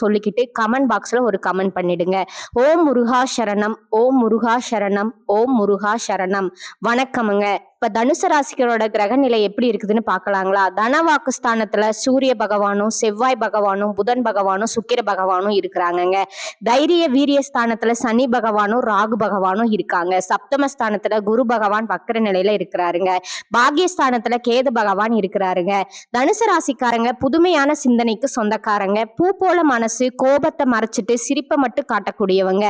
சொல்லிக்கிட்டு கமெண்ட் பாக்ஸ்ல ஒரு கமெண்ட் பண்ணிடுங்க. ஓம் முருகா சரணம் ஓம் முருகா சரணம் ஓம் முருகா சரணம். வணக்கமுங்க. இப்ப தனுசு கிரக நிலை எப்படி இருக்குதுன்னு பார்க்கலாங்களா? தனவாக்கு ஸ்தானத்துல சூரிய பகவானும் செவ்வாய் பகவானும் புதன் பகவானும் சுக்கிர பகவானும் இருக்கிறாங்கங்க. தைரிய வீரிய ஸ்தானத்துல சனி பகவானும் ராகு பகவானும் இருக்காங்க. சப்தம ஸ்தானத்துல குரு பகவான் வக்கர நிலையில இருக்கிறாருங்க. பாகியஸ்தானத்துல கேது பகவான் இருக்கிறாருங்க. தனுசு ராசிக்காரங்க புதுமையான சிந்தனைக்கு சொந்தக்காரங்க. பூ போல மனசு கோபத்தை மறைச்சிட்டு சிரிப்பை மட்டும் காட்டக்கூடியவங்க.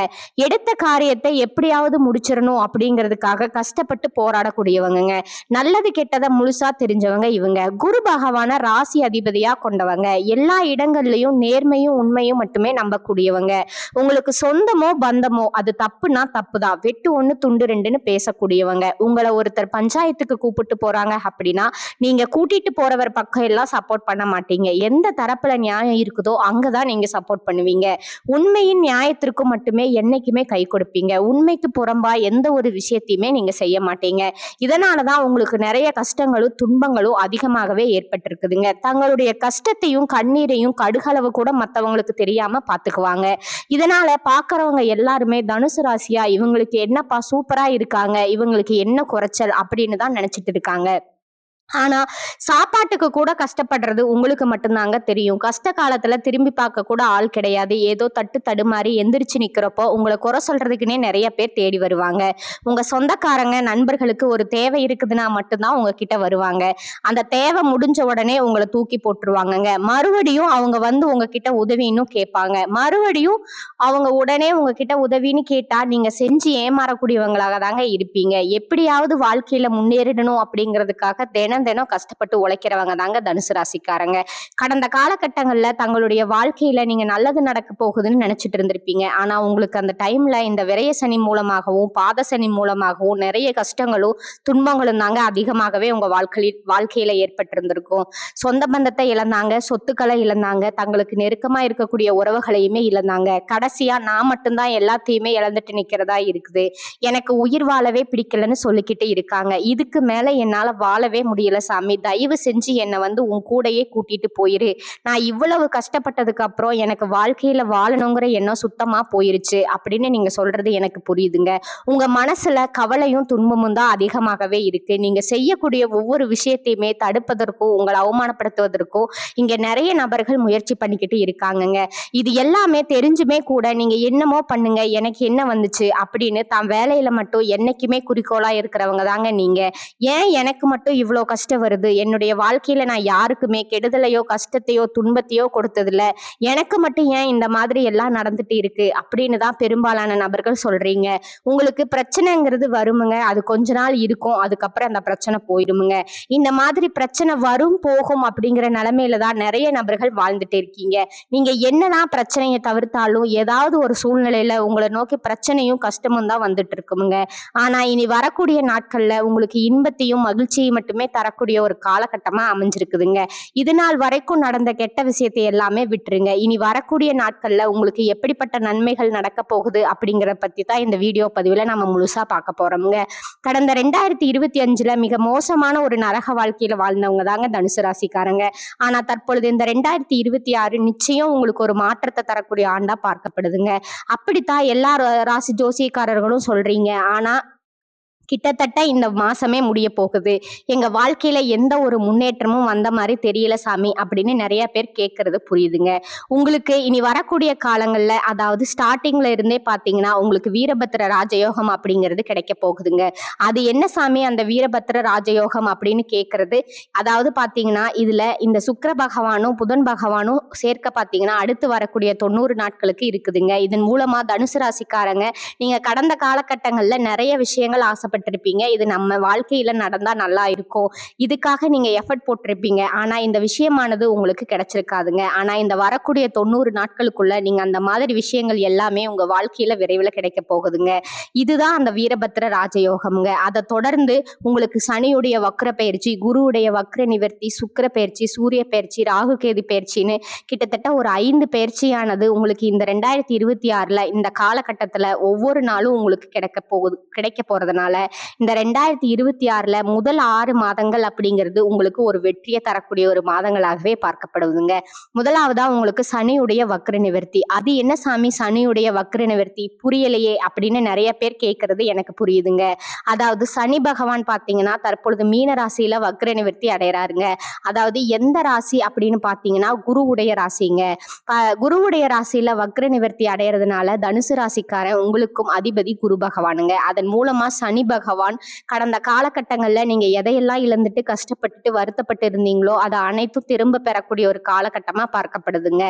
எடுத்த காரியத்தை எப்படியாவது முடிச்சிடணும் அப்படிங்கிறதுக்காக கஷ்டப்பட்டு போராடக்கூடியவங்க போராடக்கூடியவங்கங்க நல்லது கெட்டதை முழுசா தெரிஞ்சவங்க இவங்க. குரு பகவான ராசி அதிபதியா கொண்டவங்க. எல்லா இடங்கள்லயும் நேர்மையும் உண்மையும் மட்டுமே நம்பக்கூடியவங்க. உங்களுக்கு சொந்தமோ பந்தமோ அது தப்புனா தப்புதான் வெட்டு ஒண்ணு துண்டு ரெண்டுன்னு பேசக்கூடியவங்க. உங்களை ஒருத்தர் பஞ்சாயத்துக்கு கூப்பிட்டு போறாங்க அப்படின்னா நீங்க கூட்டிட்டு போறவர் பக்கம் எல்லாம் சப்போர்ட் பண்ண மாட்டீங்க. எந்த தரப்புல நியாயம் இருக்குதோ அங்கதான் நீங்க சப்போர்ட் பண்ணுவீங்க. உண்மையின் நியாயத்திற்கு மட்டுமே என்னைக்குமே கை கொடுப்பீங்க. உண்மைக்கு புறம்பா எந்த ஒரு விஷயத்தையுமே நீங்க செய்ய மாட்டீங்க. இதனாலதான் உங்களுக்கு நிறைய கஷ்டங்களும் துன்பங்களும் அதிகமாகவே ஏற்பட்டிருக்குதுங்க. தங்களுடைய கஷ்டத்தையும் கண்ணீரையும் கடுகளவு கூட மற்றவங்களுக்கு தெரியாம பாத்துக்குவாங்க. இதனால பாக்குறவங்க எல்லாருமே தனுசு ராசியா இவங்களுக்கு என்னப்பா சூப்பரா இருக்காங்க இவங்களுக்கு என்ன குறைச்சல் அப்படின்னு தான் நினைச்சிட்டு இருக்காங்க. ஆனா சாப்பாட்டுக்கு கூட கஷ்டப்படுறது உங்களுக்கு மட்டும்தாங்க தெரியும். கஷ்ட காலத்துல திரும்பி பார்க்க கூட ஆள் கிடையாது. ஏதோ தட்டு தடுமாறி எந்திரிச்சு நிக்கிறப்போ உங்களை குறை சொல்றதுக்குன்னே நிறைய பேர் தேடி வருவாங்க. உங்க சொந்தக்காரங்க நண்பர்களுக்கு ஒரு தேவை இருக்குதுன்னா மட்டும்தான் உங்ககிட்ட வருவாங்க. அந்த தேவை முடிஞ்ச உடனே உங்களை தூக்கி போட்டுருவாங்கங்க. மறுபடியும் அவங்க வந்து உங்ககிட்ட உதவின்னு கேட்பாங்க. மறுபடியும் அவங்க உடனே உங்ககிட்ட உதவின்னு கேட்டா நீங்க செஞ்சு ஏமாறக்கூடியவங்களாக தாங்க இருப்பீங்க. எப்படியாவது வாழ்க்கையில முன்னேறிடணும் அப்படிங்கிறதுக்காக தினம் தினம் கஷ்டப்பட்டு உழைக்கிறவங்க தாங்க தனுசு ராசிக்காரங்க. கடந்த காலகட்டங்கள்ல தங்களுடைய வாழ்க்கையில நீங்க நல்லது நடக்க போகுதுன்னு நினைச்சிட்டு இருந்திருப்பீங்க. ஆனா உங்களுக்கு அந்த டைம்ல இந்த விரய சனி மூலமாகவும் பாத சனி மூலமாகவும் நிறைய கஷ்டங்களும் துன்பங்களும் தாங்க அதிகமாகவே உங்க வாழ்க்கையில் வாழ்க்கையில ஏற்பட்டிருந்திருக்கும். சொந்த பந்தத்தை இழந்தாங்க சொத்துக்களை இழந்தாங்க தங்களுக்கு நெருக்கமா இருக்கக்கூடிய உறவுகளையுமே இழந்தாங்க. கடைசியா நான் மட்டும்தான் எல்லாத்தையுமே இழந்துட்டு நிக்கிறதா இருக்குது. எனக்கு உயிர் வாழவே பிடிக்கலன்னு சொல்லிக்கிட்டு இருக்காங்க. இதுக்கு மேல என்னால வாழவே முடியல சாமி தயவு செஞ்சு என்னை வந்து உன் கூடயே கூட்டிட்டு போயிரு. நான் இவ்வளவு கஷ்டப்பட்டதுக்கு அப்புறம் எனக்கு வாழ்க்கையில வாழணுங்கிற எண்ணம் சுத்தமா போயிருச்சு. அப்படின்னு நீங்க சொல்றது எனக்கு புரியுதுங்க. உங்க மனசுல கவலையும் துன்பமும் தான் அதிகமாகவே இருக்கு. நீங்க செய்யக்கூடிய ஒவ்வொரு விஷயத்தையுமே தடுப்பதற்கும் உங்களை அவமானப்படுத்துவதற்கும் இங்க நிறைய நபர்கள் முயற்சி பண்ணிக்கிட்டு இருக்காங்கங்க. இது எல்லாமே தெரிஞ்சுமே கூட நீங்க என்னமோ பண்ணுங்க எனக்கு என்ன வந்துச்சு அப்படின்னு தான் வேலையில மட்டும் என்னைக்குமே குறிக்கோளா இருக்கிறவங்க தாங்க நீங்க. ஏன் எனக்கு மட்டும் இவ்வளோ கஷ்டம் வருது. என்னுடைய வாழ்க்கையில நான் யாருக்குமே கெடுதலையோ கஷ்டத்தையோ துன்பத்தையோ கொடுத்ததில்ல. எனக்கு மட்டும் ஏன் இந்த மாதிரி எல்லாம் நடந்துட்டு இருக்கு? அப்படின்னு தான் பெரும்பாலான நபர்கள் சொல்றீங்க. உங்களுக்கு பிரச்சனைங்கிறது வருமுங்க. அது கொஞ்ச நாள் இருக்கும். அதுக்கப்புறம் அந்த பிரச்சனை போயிடுமுங்க இந்த மாதிரி பிரச்சனை வரும் போகும் அப்படிங்கிற நிலைமையில தான் நிறைய நபர்கள் வாழ்ந்துட்டு இருக்கீங்க. நீங்க என்னதான் பிரச்சனையை தவிர்த்தாலும் ஏதாவது ஒரு சூழ்நிலையில உங்களை நோக்கி பிரச்சனையும் கஷ்டமும் தான் வந்துட்டு இருக்குமுங்க. ஆனா இனி வரக்கூடிய நாட்கள்ல உங்களுக்கு இன்பத்தையும் மகிழ்ச்சியை மட்டுமே வரக்கூடிய ஒரு காலகட்டமா அமைஞ்சிருக்குதுங்க. இது நாள் வரைக்கும் நடந்த கெட்ட விஷயத்தை எல்லாமே விட்டுருங்க. இனி வரக்கூடிய நாட்கள்ல உங்களுக்கு எப்படிப்பட்ட நன்மைகள் நடக்க போகுது அப்படிங்கிறத பத்தி தான் இந்த வீடியோ பதிவுல நம்ம முழுசா பார்க்க போறோம்ங்க. கடந்த ரெண்டாயிரத்தி இருபத்தி அஞ்சுல மிக மோசமான ஒரு நரக வாழ்க்கையில வாழ்ந்தவங்க தாங்க தனுசு ராசிக்காரங்க. ஆனா தற்பொழுது இந்த ரெண்டாயிரத்தி இருபத்தி ஆறு நிச்சயம் உங்களுக்கு ஒரு மாற்றத்தை தரக்கூடிய ஆண்டா பார்க்கப்படுதுங்க. அப்படித்தான் எல்லா ரா- ராசி ஜோசியக்காரர்களும் சொல்றீங்க. ஆனா கிட்டத்தட்ட இந்த மாசமே முடிய போகுது. எங்க வாழ்க்கையில எந்த ஒரு முன்னேற்றமும் வந்த மாதிரி தெரியல சாமி அப்படின்னு நிறைய பேர் கேட்கறது புரியுதுங்க. உங்களுக்கு இனி வரக்கூடிய காலங்கள்ல அதாவது ஸ்டார்டிங்ல இருந்தே பாத்தீங்கன்னா உங்களுக்கு வீரபத்திர ராஜயோகம் அப்படிங்கிறது கிடைக்க போகுதுங்க. அது என்ன சாமி அந்த வீரபத்திர ராஜயோகம் அப்படின்னு கேட்கறது அதாவது பாத்தீங்கன்னா இதுல இந்த சுக்கர பகவானும் புதன் பகவானும் சேர்க்க பாத்தீங்கன்னா அடுத்து வரக்கூடிய தொண்ணூறு நாட்களுக்கு இருக்குதுங்க. இதன் மூலமா தனுசு ராசிக்காரங்க நீங்க கடந்த காலகட்டங்கள்ல நிறைய விஷயங்கள் ஆசைப்பட்டு ஆசைப்பட்டிருப்பீங்க இது நம்ம வாழ்க்கையில நடந்தா நல்லா இருக்கும். இதுக்காக நீங்க எஃபர்ட் போட்டிருப்பீங்க. ஆனா இந்த விஷயமானது உங்களுக்கு கிடைச்சிருக்காதுங்க. ஆனா இந்த வரக்கூடிய தொண்ணூறு நாட்களுக்குள்ள நீங்க அந்த மாதிரி விஷயங்கள் எல்லாமே உங்க வாழ்க்கையில விரைவில் கிடைக்க போகுதுங்க. இதுதான் அந்த வீரபத்ர ராஜயோகம்ங்க. அதை தொடர்ந்து உங்களுக்கு சனியுடைய வக்ர பயிற்சி குருவுடைய வக்ர நிவர்த்தி சுக்கிர பயிற்சி சூரிய பயிற்சி ராகு கேது பயிற்சின்னு கிட்டத்தட்ட ஒரு ஐந்து பயிற்சியானது உங்களுக்கு இந்த ரெண்டாயிரத்தி இருபத்தி ஆறுல இந்த காலகட்டத்துல ஒவ்வொரு நாளும் உங்களுக்கு கிடைக்க போகுது கிடைக்க போறதுனால இந்த ரெண்டாயிரத்தி இருபத்தி ஆறுல முதல் ஆறு மாதங்கள் அப்படிங்கிறது உங்களுக்கு ஒரு வெற்றியை தரக்கூடிய ஒரு மாதங்களாகவே பார்க்கப்படுதுங்க. முதலாவதா உங்களுக்கு சனியுடைய வக்ர நிவர்த்தி. அது என்ன சாமி? சனியுடைய வக்ர நிவர்த்தி. புரியலையே அப்படின்னு நிறைய பேர் கேட்கறது எனக்கு புரியுதுங்க. அதாவது சனி பகவான் பார்த்தீங்கன்னா தற்பொழுது மீன ராசியில வக்ர நிவர்த்தி அடையறாருங்க. அதாவது எந்த ராசி அப்படின்னு பார்த்தீங்கன்னா குருவுடைய ராசிங்க. குருவுடைய ராசியில வக்ர நிவர்த்தி அடையறதுனால தனுசு ராசிக்காரன் உங்களுக்கும் அதிபதி குரு பகவானுங்க. அதன் மூலமா சனி பகவான் கடந்த காலகட்டங்கள்ல நீங்க எதையெல்லாம் இழந்துட்டு கஷ்டப்பட்டுட்டு வருத்தப்பட்டு இருந்தீங்களோ அதை அனைத்தும் திரும்ப பெறக்கூடிய ஒரு காலகட்டமா பார்க்கப்படுதுங்க.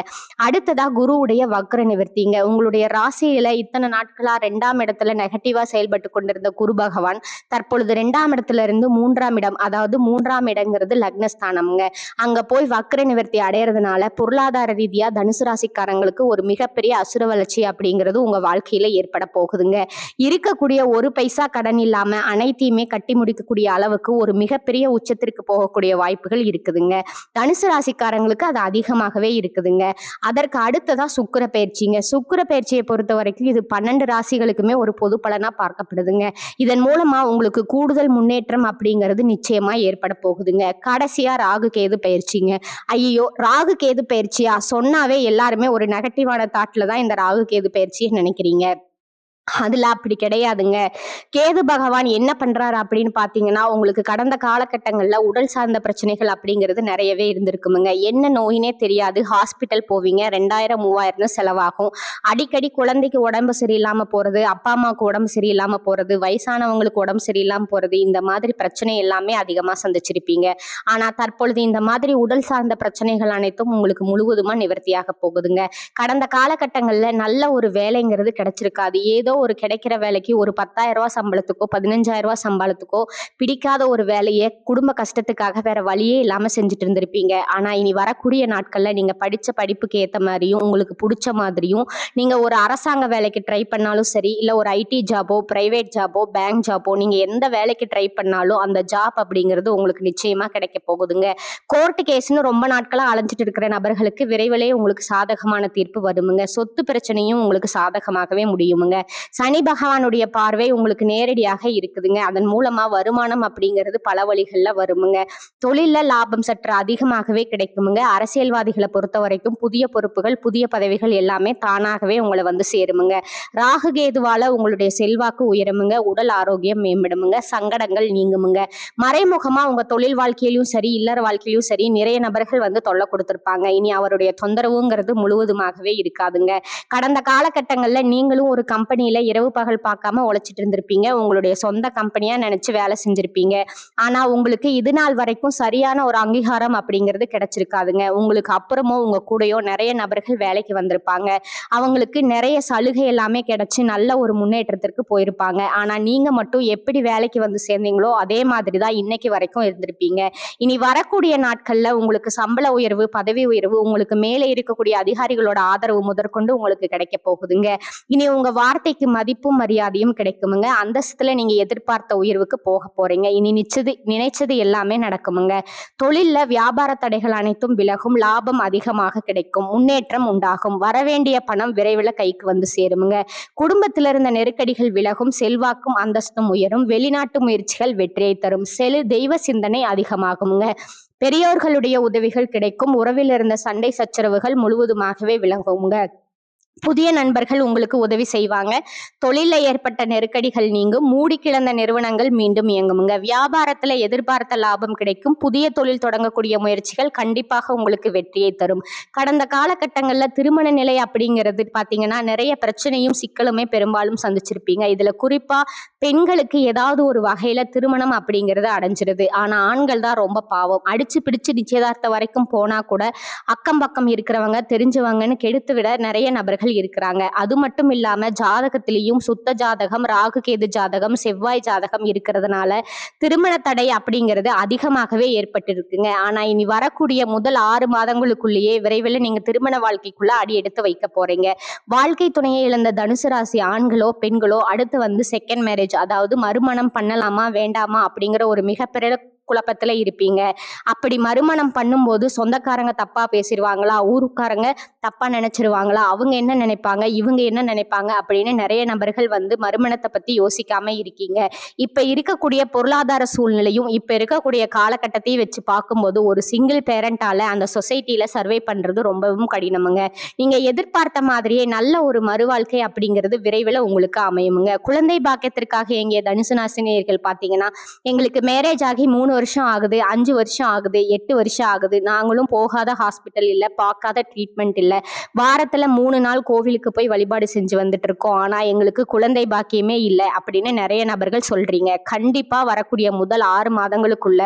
அடுத்ததா குருவுடைய வக்ர நிவர்த்திங்க. உங்களுடைய ராசியில இத்தனை நாட்களா ரெண்டாம் இடத்துல நெகட்டிவா செயல்பட்டு கொண்டிருந்த குரு பகவான் தற்பொழுது ரெண்டாம் இடத்துல இருந்து மூன்றாம் இடம் அதாவது மூன்றாம் இடங்கிறது லக்னஸ்தானம்ங்க. அங்க போய் வக்ர நிவர்த்தி அடையறதுனால பொருளாதார ரீதியா தனுசு ராசிக்காரங்களுக்கு ஒரு மிகப்பெரிய அசுர வளர்ச்சி அப்படிங்கிறது உங்க வாழ்க்கையில ஏற்பட போகுதுங்க. இருக்கக்கூடிய ஒரு பைசா கடன் இல்லாம அனைத்தையுமே கட்டி முடிக்கக்கூடிய அளவுக்கு ஒரு மிகப்பெரிய உச்சத்திற்கு போகக்கூடிய வாய்ப்புகள் இருக்குதுங்க. தனுசு ராசிக்காரங்களுக்கு அது அதிகமாகவே இருக்குதுங்க. அதற்கு அடுத்ததா சுக்கிர பயிற்சிங்க. சுக்கிர பயிற்சியை பொறுத்த வரைக்கும் இது பன்னெண்டு ராசிகளுக்குமே ஒரு பொது பலனா பார்க்கப்படுதுங்க. இதன் மூலமா உங்களுக்கு கூடுதல் முன்னேற்றம் அப்படிங்கிறது நிச்சயமா ஏற்பட போகுதுங்க. கடைசியா ராகு கேது பயிற்சிங்க. ஐயோ ராகு கேது பயிற்சியா? சொன்னாவே எல்லாருமே ஒரு நெகட்டிவான தாட்ல தான் இந்த ராகு கேது பயிற்சியை நினைக்கிறீங்க. அதுல அப்படி கிடையாதுங்க. கேது பகவான் என்ன பண்றாரு அப்படின்னு பாத்தீங்கன்னா உங்களுக்கு கடந்த காலகட்டங்கள்ல உடல் சார்ந்த பிரச்சனைகள் அப்படிங்கிறது நிறையவே இருந்திருக்குமுங்க. என்ன நோயினே தெரியாது. ஹாஸ்பிட்டல் போவீங்க ரெண்டாயிரம் மூவாயிரம் செலவாகும். அடிக்கடி குழந்தைக்கு உடம்பு சரியில்லாம போறது அப்பா அம்மாவுக்கு உடம்பு சரியில்லாம போறது வயசானவங்களுக்கு உடம்பு சரியில்லாம போறது இந்த மாதிரி பிரச்சனை எல்லாமே அதிகமா சந்திச்சிருப்பீங்க. ஆனா தற்பொழுது இந்த மாதிரி உடல் சார்ந்த பிரச்சனைகள் அனைத்தும் உங்களுக்கு முழுவதுமா நிவர்த்தியாக போகுதுங்க. கடந்த காலகட்டங்கள்ல நல்ல ஒரு வேலைங்கிறது கிடைச்சிருக்காது. ஏதோ ஒரு கிடைக்கிற வேலைக்கு ஒரு பத்தாயிரம் ரூபா சம்பளத்துக்கோ பதினஞ்சாயிரம் ரூபா சம்பளத்துக்கோ பிடிக்காத ஒரு வேலையை குடும்ப கஷ்டத்துக்காக வேற வழியே இல்லாம செஞ்சுட்டு இருந்திருப்பீங்க. ஆனா இனி வரக்கூடிய நாட்கள்ல நீங்க படிச்ச படிப்புக்கு ஏத்த மாதிரியும் உங்களுக்கு பிடிச்ச மாதிரியும் நீங்க ஒரு அரசாங்க வேலைக்கு ட்ரை பண்ணாலும் சரி இல்ல ஒரு ஐடி ஜாபோ பிரைவேட் ஜாபோ பேங்க் ஜாபோ நீங்க எந்த வேலைக்கு ட்ரை பண்ணாலும் அந்த ஜாப் அப்படிங்கிறது உங்களுக்கு நிச்சயமா கிடைக்க போகுதுங்க. கோர்ட் கேஸ்னு ரொம்ப நாட்களா அலைஞ்சிட்டு இருக்கிற நபர்களுக்கு விரைவிலே உங்களுக்கு சாதகமான தீர்ப்பு வருமுங்க. சொத்து பிரச்சனையும் உங்களுக்கு சாதகமாகவே முடியுமுங்க. சனி பகவானுடைய பார்வை உங்களுக்கு நேரடியாக இருக்குதுங்க. அதன் மூலமா வருமானம் அப்படிங்கிறது பல வழிகள்ல வருமுங்க. தொழில லாபம் சற்று அதிகமாகவே கிடைக்குமுங்க. அரசியல்வாதிகளை பொறுத்த வரைக்கும் புதிய பொறுப்புகள் புதிய பதவிகள் எல்லாமே தானாகவே உங்களை வந்து சேருமுங்க. ராகு கேதுவால உங்களுடைய செல்வாக்கு உயருமுங்க. உடல் ஆரோக்கியம் மேம்படுமுங்க. சங்கடங்கள் நீங்குமுங்க. மறைமுகமா உங்க தொழில் வாழ்க்கையிலும் சரி இல்லற வாழ்க்கையிலும் சரி நிறைய நபர்கள் வந்து தொல்லை கொடுத்திருப்பாங்க. இனி அவருடைய தொந்தரவுங்கிறது முழுவதுமாகவே இருக்காதுங்க. கடந்த காலகட்டங்கள்ல நீங்களும் ஒரு கம்பெனியில இரவு பகல் பார்க்காம உழைச்சிட்டு இருந்திருப்பீங்க. உங்களுடைய சொந்த கம்பெனியா நினைச்சு வேலை செஞ்சிருப்பீங்க. ஆனா உங்களுக்கு இது நாள் வரைக்கும் சரியான ஒரு அங்கீகாரம் அப்படிங்கிறது கிடைச்சிருக்காதுங்க. உங்களுக்கு அப்புறமோ உங்க கூடயோ நிறைய நபர்கள் வேலைக்கு வந்திருப்பாங்க. அவங்களுக்கு நிறைய சலுகை எல்லாமே கிடைச்சு நல்ல ஒரு முன்னேற்றத்திற்கு போயிருப்பாங்க. ஆனா நீங்க மட்டும் எப்படி வேலைக்கு வந்து சேர்ந்தீங்களோ அதே மாதிரி தான் இன்னைக்கு வரைக்கும் இருந்திருப்பீங்க. இனி வரக்கூடிய நாட்கள்ல உங்களுக்கு சம்பள உயர்வு பதவி உயர்வு உங்களுக்கு மேலே இருக்கக்கூடிய அதிகாரிகளோட ஆதரவு முதற்கொண்டு உங்களுக்கு கிடைக்க போகுதுங்க. இனி உங்க வார்த்தைக்கு மதிப்பும் மரியாதையும் கிடைக்குமுங்க. அந்தஸ்துல நீங்க எதிர்பார்த்த உயர்வுக்கு போக போறீங்க. இனி நிச்சது நினைச்சது எல்லாமே நடக்குமுங்க. தொழில்ல வியாபார தடைகள் அனைத்தும் விலகும் லாபம் அதிகமாக கிடைக்கும் முன்னேற்றம் உண்டாகும். வரவேண்டிய பணம் விரைவில் கைக்கு வந்து சேருமுங்க. குடும்பத்தில் இருந்த நெருக்கடிகள் விலகும் செல்வாக்கும் அந்தஸ்தும் உயரும் வெளிநாட்டு முயற்சிகள் வெற்றியை தரும் செலு தெய்வ சிந்தனை அதிகமாகுமுங்க. பெரியோர்களுடைய உதவிகள் கிடைக்கும் உறவில் இருந்த சண்டை சச்சரவுகள் முழுவதுமாகவே விளங்குங்க புதிய நண்பர்கள் உங்களுக்கு உதவி செய்வாங்க. தொழில ஏற்பட்ட நெருக்கடிகள் நீங்கும். மூடி கிடந்த நிறுவனங்கள் மீண்டும் இயங்குமுங்க. வியாபாரத்துல எதிர்பார்த்த லாபம் கிடைக்கும். புதிய தொழில் தொடங்கக்கூடிய முயற்சிகள் கண்டிப்பாக உங்களுக்கு வெற்றியை தரும். கடந்த காலகட்டங்கள்ல திருமண நிலை அப்படிங்கிறது பாத்தீங்கன்னா நிறைய பிரச்சனையும் சிக்கலுமே பெரும்பாலும் சந்திச்சிருப்பீங்க. இதுல குறிப்பா பெண்களுக்கு ஏதாவது ஒரு வகையில திருமணம் அப்படிங்கிறது அடைஞ்சிருது. ஆனா ஆண்கள் தான் ரொம்ப பாவம். அடிச்சு பிடிச்சு நிச்சயதார்த்தம் வரைக்கும் போனா கூட அக்கம் பக்கம் இருக்கிறவங்க தெரிஞ்சவங்கன்னு கெடுத்து விட நிறைய நபர்கள் நபர்கள் இருக்கிறாங்க. அது மட்டும் இல்லாம ஜாதகத்திலையும் சுத்த ஜாதகம் ராகு கேது ஜாதகம் செவ்வாய் ஜாதகம் இருக்கிறதுனால திருமண தடை அப்படிங்கிறது அதிகமாகவே ஏற்பட்டிருக்குங்க. ஆனா இனி வரக்கூடிய முதல் ஆறு மாதங்களுக்குள்ளேயே விரைவில் நீங்க திருமண வாழ்க்கைக்குள்ள அடி எடுத்து வைக்க போறீங்க. வாழ்க்கை துணையை இழந்த தனுசு ராசி ஆண்களோ பெண்களோ அடுத்து வந்து செகண்ட் மேரேஜ் அதாவது மறுமணம் பண்ணலாமா வேண்டாமா அப்படிங்கிற ஒரு மிகப்பெரிய குழப்பத்துல இருப்பீங்க. அப்படி மறுமணம் பண்ணும்போது சொந்தக்காரங்க தப்பா பேசிடுவாங்களா ஊருக்காரங்க தப்பா நினைச்சிருவாங்களா? அவங்க என்ன நினைப்பாங்க? இவங்க என்ன நினைப்பாங்க? அப்படின்னு நிறைய நபர்கள் வந்து மறுமணத்தை பத்தி யோசிக்காம இருக்கீங்க. இப்ப இருக்கக்கூடிய பொருளாதார சூழ்நிலையும் இப்ப இருக்கக்கூடிய காலகட்டத்தையும் வச்சு பார்க்கும்போது ஒரு சிங்கிள் பேரண்டால அந்த சொசைட்டில சர்வே பண்றது ரொம்பவும் கடினமுங்க. நீங்க எதிர்பார்த்த மாதிரியே நல்ல ஒரு மறுவாழ்க்கை அப்படிங்கிறது விரைவில் உங்களுக்கு அமையுமுங்க. குழந்தை பாக்கியத்திற்காக எங்கே தனுசு நாசினியர்கள் பார்த்தீங்கன்னா எங்களுக்கு மேரேஜ் ஆகி மூணு வருஷம் ஆகுது அஞ்சு வருஷம் ஆகுது எட்டு வருஷம் ஆகுது. நாங்களும் போகாத ஹாஸ்பிட்டல் இல்லை பார்க்காத ட்ரீட்மெண்ட் இல்லை. வாரத்தில் மூணு நாள் கோவிலுக்கு போய் வழிபாடு செஞ்சு வந்துட்டு இருக்கோம். ஆனால் எங்களுக்கு குழந்தை பாக்கியமே இல்லை அப்படின்னு நிறைய நபர்கள் சொல்றீங்க. கண்டிப்பாக வரக்கூடிய முதல் ஆறு மாதங்களுக்குள்ள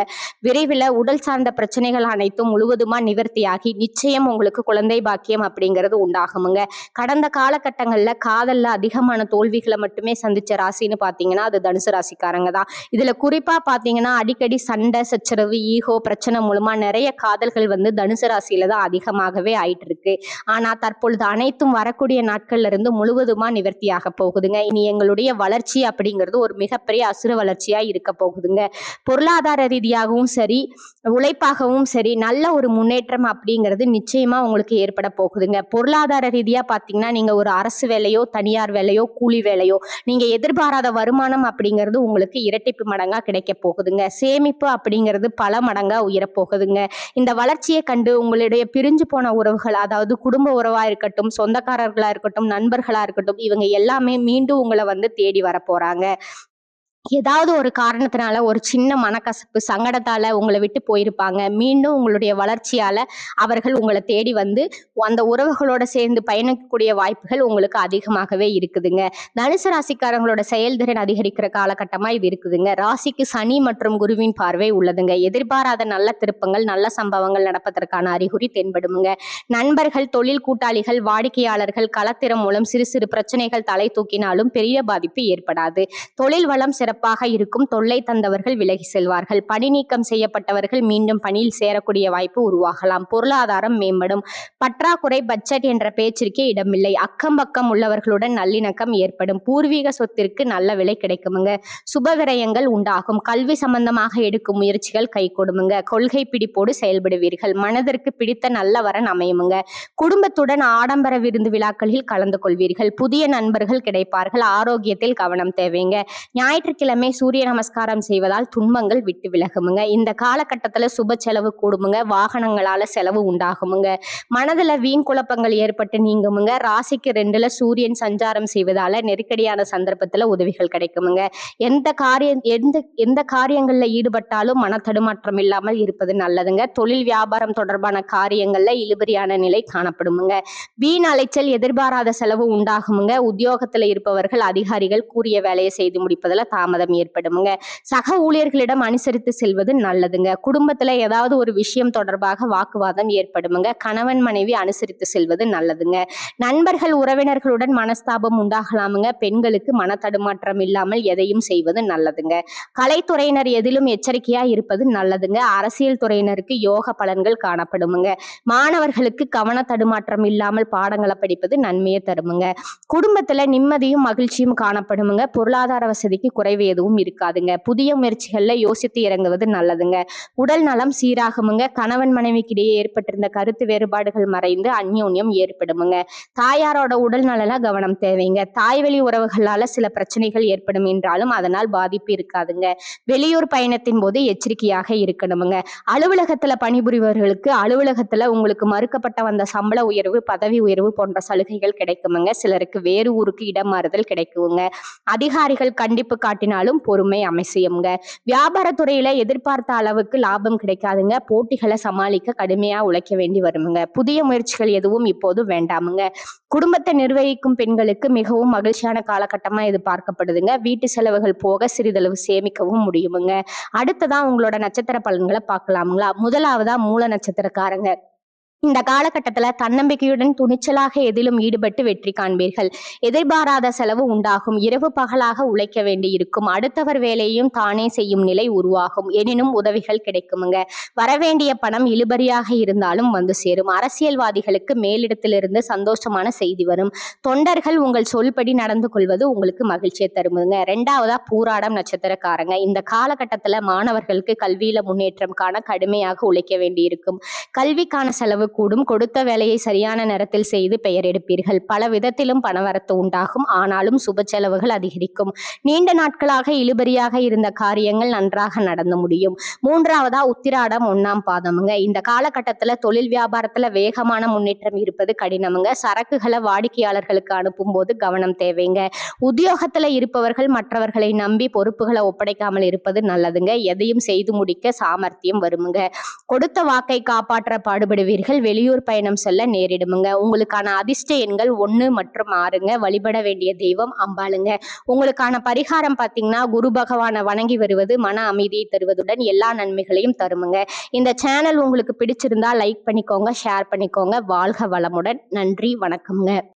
விரைவில் உடல் சார்ந்த பிரச்சனைகள் அனைத்தும் முழுவதுமா நிவர்த்தியாகி நிச்சயம் உங்களுக்கு குழந்தை பாக்கியம் அப்படிங்கிறது உண்டாகுமுங்க. கடந்த காலகட்டங்களில் காதலில் அதிகமான தோல்விகளை மட்டுமே சந்திச்ச ராசின்னு பார்த்தீங்கன்னா அது தனுசு ராசிக்காரங்க தான். இதில் குறிப்பாக பார்த்தீங்கன்னா அடிக்கடி சண்டை சச்சரவு ஈகோ பிரச்சனை மூலமா நிறைய காதல்கள் வந்து தனுசு ராசியில தான் அதிகமாகவே ஆயிட்டு இருக்கு ஆனா தற்பொழுது அனைத்தும் வரக்கூடிய நாட்கள்ல இருந்து முழுவதுமா நிவர்த்தியாக போகுதுங்க. இனி எங்களுடைய வளர்ச்சி அப்படிங்கிறது ஒரு மிகப்பெரிய அசுர வளர்ச்சியா இருக்க போகுதுங்க. பொருளாதார ரீதியாகவும் சரி உழைப்பாகவும் சரி நல்ல ஒரு முன்னேற்றம் அப்படிங்கிறது நிச்சயமா உங்களுக்கு ஏற்பட போகுதுங்க. பொருளாதார ரீதியா பாத்தீங்கன்னா நீங்க ஒரு அரசு வேலையோ தனியார் வேலையோ கூலி வேலையோ நீங்க எதிர்பாராத வருமானம் அப்படிங்கிறது உங்களுக்கு இரட்டிப்பு மடங்கா கிடைக்க போகுதுங்க. சேமிப்பு அப்படிங்கிறது பல மடங்கா உயரப் போகுதுங்க இந்த வளர்ச்சியை கண்டு உங்களுடைய பிரிஞ்சு போன உறவுகள் அதாவது குடும்ப உறவா இருக்கட்டும் சொந்தக்காரர்களா இருக்கட்டும் நண்பர்களா இருக்கட்டும் இவங்க எல்லாமே மீண்டும் உங்களை வந்து தேடி வரப்போகிறாங்க போறாங்க ஏதாவது ஒரு காரணத்தினால ஒரு சின்ன மனக்கசப்பு சங்கடத்தால உங்களை விட்டு போயிருப்பாங்க. மீண்டும் உங்களுடைய வளர்ச்சியால அவர்கள் உங்களை தேடி வந்து அந்த உறவுகளோட சேர்ந்து பயணிக்கக்கூடிய வாய்ப்புகள் உங்களுக்கு அதிகமாகவே இருக்குதுங்க. தனுசு ராசிக்காரங்களோட செயல்திறன் அதிகரிக்கிற காலகட்டமா இது இருக்குதுங்க. ராசிக்கு சனி மற்றும் குருவின் பார்வை உள்ளதுங்க. எதிர்பாராத நல்ல திருப்பங்கள் நல்ல சம்பவங்கள் நடப்பதற்கான அறிகுறி தென்படுமுங்க. நண்பர்கள் தொழில் கூட்டாளிகள் வாடிக்கையாளர்கள் களத்திறம் மூலம் சிறு சிறு பிரச்சனைகள் தலை தூக்கினாலும் பெரிய பாதிப்பு ஏற்படாது. தொழில் வளம் சிறப்பாக இருக்கும். தொல்லை தந்தவர்கள் விலகி செல்வார்கள். பணி நீக்கம் செய்யப்பட்டவர்கள் மீண்டும் பணியில் சேரக்கூடிய வாய்ப்பு உருவாகலாம். பொருளாதாரம் மேம்படும். பற்றாக்குறை பட்ஜெட் என்ற பேச்சிற்கே இடமில்லை. அக்கம் பக்கம் உள்ளவர்களுடன் நல்லிணக்கம் ஏற்படும். பூர்வீக சொத்திற்கு நல்ல விலை கிடைக்குமுங்க. சுப விரயங்கள் உண்டாகும். கல்வி சம்பந்தமாக எடுக்கும் முயற்சிகள் கை கொடுமுங்க கொள்கை பிடிப்போடு செயல்படுவீர்கள். மனதிற்கு பிடித்த நல்ல வரன் அமையுமுங்க. குடும்பத்துடன் ஆடம்பர விருந்து விழாக்களில் கலந்து கொள்வீர்கள். புதிய நண்பர்கள் கிடைப்பார்கள். ஆரோக்கியத்தில் கவனம் தேவைங்க. ஞாயிற்று ஞாயிற்றுக்கிழமை சூரிய நமஸ்காரம் செய்வதால் துன்பங்கள் விட்டு விலகுமுங்க. இந்த காலகட்டத்தில் சுப செலவு கூடுமுங்க. வாகனங்களால செலவு உண்டாகுமுங்க. மனதில் வீண் குழப்பங்கள் ஏற்பட்டு நீங்குமுங்க. ராசிக்கு ரெண்டுல சூரியன் சஞ்சாரம் செய்வதால நெருக்கடியான சந்தர்ப்பத்தில் உதவிகள் கிடைக்குமுங்க. எந்த காரியம் எந்த எந்த காரியங்களில் ஈடுபட்டாலும் மன தடுமாற்றம் இல்லாமல் இருப்பது நல்லதுங்க. தொழில் வியாபாரம் தொடர்பான காரியங்கள்ல இழுபறியான நிலை காணப்படுமுங்க. வீண் அலைச்சல் எதிர்பாராத செலவு உண்டாகுமுங்க. உத்தியோகத்தில் இருப்பவர்கள் அதிகாரிகள் கூறிய வேலையை செய்து முடிப்பதில் தாமதம் ஏற்படுமுங்க. சக ஊழியர்களிடம் அனுசரித்து செல்வது நல்லதுங்க. குடும்பத்துல ஏதாவது ஒரு விஷயம் தொடர்பாக வாக்குவாதம் ஏற்படுமுங்க. கணவன் மனைவி அனுசரித்து செல்வது நல்லதுங்க. நண்பர்கள் உறவினர்களுடன் மனஸ்தாபம் உண்டாகலாமுங்க. பெண்களுக்கு மன தடுமாற்றம் இல்லாமல் எதையும் செய்வது நல்லதுங்க. கலைத்துறையினர் எதிலும் எச்சரிக்கையா இருப்பது நல்லதுங்க. அரசியல் துறையினருக்கு யோக பலன்கள் காணப்படுமுங்க. மாணவர்களுக்கு கவன தடுமாற்றம் இல்லாமல் பாடங்களை படிப்பது நன்மையை தருமுங்க. குடும்பத்துல நிம்மதியும் மகிழ்ச்சியும் காணப்படுமுங்க. பொருளாதார வசதிக்கு குறைவு எதுவும் இருக்காதுங்க. புதிய முயற்சிகள்ல யோசித்து இறங்குவது நல்லதுங்க. உடல் நலம் சீராகுமுங்க. கணவன் மனைவிக்கிடையே ஏற்பட்டிருந்த கருத்து வேறுபாடுகள் மறைந்து அந்யோன்யம் ஏற்படுமுங்க. தாயாரோட உடல் நலன கவனம் தேவைங்க. தாய்வழி உறவுகளால சில பிரச்சனைகள் ஏற்படும் என்றாலும் அதனால் பாதிப்பு இருக்காதுங்க. வெளியூர் பயணத்தின் போது எச்சரிக்கையாக இருக்கணுமுங்க. அலுவலகத்துல பணிபுரிபவர்களுக்கு அலுவலகத்துல உங்களுக்கு மறுக்கப்பட்ட வந்த சம்பள உயர்வு பதவி உயர்வு போன்ற சலுகைகள் கிடைக்குமுங்க. சிலருக்கு வேறு ஊருக்கு இடம் மாறுதல் கிடைக்குங்க. அதிகாரிகள் கண்டிப்பு காட்டின காட்டினாலும் பொறுமை அமைசியுங்க வியாபாரத்துறையில எதிர்பார்த்த அளவுக்கு லாபம் கிடைக்காதுங்க. போட்டிகளை சமாளிக்க கடுமையா உழைக்க வேண்டி வருமுங்க. புதிய முயற்சிகள் எதுவும் இப்போது வேண்டாமுங்க. குடும்பத்தை நிர்வகிக்கும் பெண்களுக்கு மிகவும் மகிழ்ச்சியான காலகட்டமா இது பார்க்கப்படுதுங்க. வீட்டு செலவுகள் போக சிறிதளவு சேமிக்கவும் முடியுமுங்க. அடுத்ததான் உங்களோட நட்சத்திர பலன்களை பார்க்கலாமுங்களா? முதலாவதா மூல நட்சத்திரக்காரங்க. இந்த காலகட்டத்துல தன்னம்பிக்கையுடன் துணிச்சலாக எதிலும் ஈடுபட்டு வெற்றி காண்பீர்கள். எதிர்பாராத செலவு உண்டாகும். இரவு பகலாக உழைக்க வேண்டி இருக்கும் அடுத்தவர் வேலையும் தானே செய்யும் நிலை உருவாகும். எனினும் உதவிகள் கிடைக்குமுங்க. வரவேண்டிய பணம் இழுபறியாக இருந்தாலும் வந்து சேரும். அரசியல்வாதிகளுக்கு மேலிடத்திலிருந்து சந்தோஷமான செய்தி வரும். தொண்டர்கள் உங்கள் சொல்படி நடந்து கொள்வது உங்களுக்கு மகிழ்ச்சியை தருமுங்க. ரெண்டாவதா பூராடம் நட்சத்திரக்காரங்க. இந்த காலகட்டத்துல மாணவர்களுக்கு கல்வியில முன்னேற்றம் காண கடுமையாக உழைக்க வேண்டி இருக்கும் கல்விக்கான செலவு இருக்கக்கூடும் கொடுத்த வேலையை சரியான நேரத்தில் செய்து பெயர் எடுப்பீர்கள். பல விதத்திலும் பணவரத்து உண்டாகும். ஆனாலும் சுப செலவுகள் அதிகரிக்கும். நீண்ட நாட்களாக இழுபறியாக இருந்த காரியங்கள் நன்றாக நடந்து முடியும். மூன்றாவதா உத்திராடம் ஒன்னாம் பாதமுங்க. இந்த காலகட்டத்துல தொழில் வியாபாரத்துல வேகமான முன்னேற்றம் இருப்பது கடினமுங்க. சரக்குகளை வாடிக்கையாளர்களுக்கு அனுப்பும் போது கவனம் தேவைங்க. உத்தியோகத்துல இருப்பவர்கள் மற்றவர்களை நம்பி பொறுப்புகளை ஒப்படைக்காமல் இருப்பது நல்லதுங்க. எதையும் செய்து முடிக்க சாமர்த்தியம் வருமுங்க. கொடுத்த வாக்கை காப்பாற்ற பாடுபடுவீர்கள். வெளியூர் பயணம் செல்ல நேரிடுமுங்க. உங்களுக்கான அதிர்ஷ்ட எண்கள் ஒன்று மற்றும் ஆறுங்க. வழிபட வேண்டிய தெய்வம் அம்பாளுங்க. உங்களுக்கான பரிகாரம் பார்த்தீங்கன்னா குரு பகவானை வணங்கி வருவது மன அமைதியை தருவதுடன் எல்லா நன்மைகளையும் தருமுங்க. இந்த சேனல் உங்களுக்கு பிடிச்சிருந்தா லைக் பண்ணிக்கோங்க ஷேர் பண்ணிக்கோங்க. வாழ்க வளமுடன். நன்றி வணக்கம்ங்க.